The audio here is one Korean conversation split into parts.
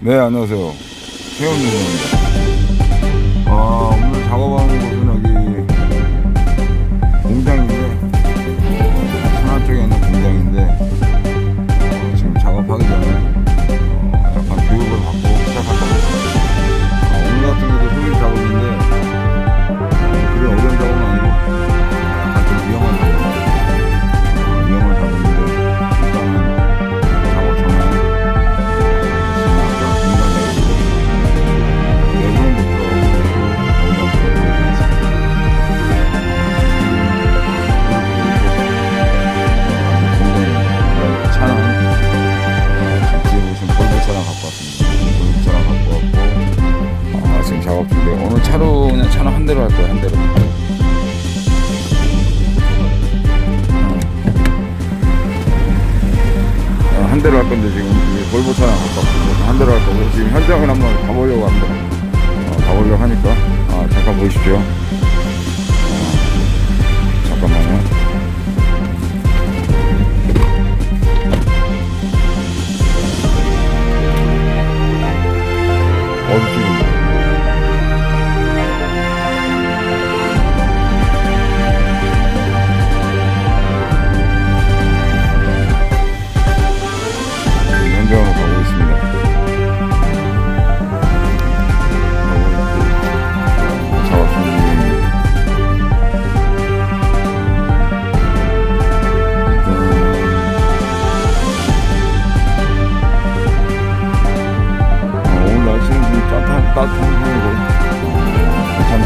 네, 안녕하세요. 최현민입니다. 아, 오늘 작업하는 볼보 차량 갖고 왔고 아, 지금 작업 중인데 오늘 차로 그냥 차는 한 대로 할 거예요 한 대로. 어, 한 대로 할 건데 지금 이 볼보 차량 갖고 왔거든요. 한 대로 할 거고 지금 현장을 한번 가보려고 합니다. 어, 가보려고 하니까 아, 잠깐 보십시오. 따뜻한, 따뜻한 어, 괜찮은,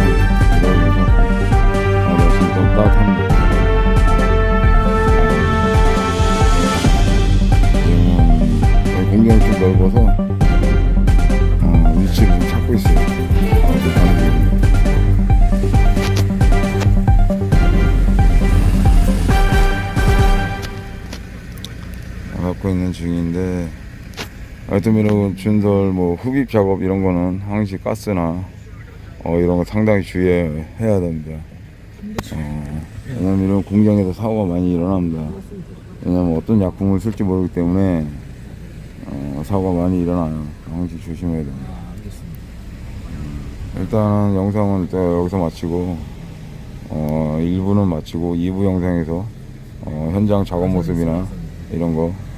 어, 좀 넓어서, 어, 위치를 좀 찾고 있어요. 어, 좀 가는 중입니다. 갖고 있는 중인데, 하여튼 이런 준설 뭐 흡입 작업 이런 거는 항시 가스나 어 이런 거 상당히 주의해야 됩니다. 어, 왜냐면 이런 공장에서 사고가 많이 일어납니다. 왜냐면 어떤 약품을 쓸지 모르기 때문에 어, 사고가 많이 일어나요. 항시 조심해야 됩니다. 음, 일단은 영상은 일단 여기서 마치고 어, 1부는 마치고 2부 영상에서 어, 현장 작업 모습이나 이런 거 어,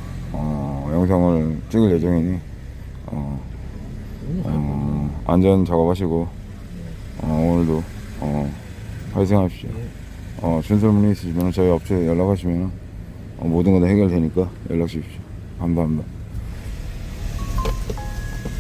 영상을 찍을 예정이니 어, 어, 안전 작업하시고 어, 오늘도 어, 화이팅하십시오. 어, 준설문의 있으시면 저희 업체에 연락하시면 어, 모든 거 다 해결되니까 연락 주십시오. 감사합니다.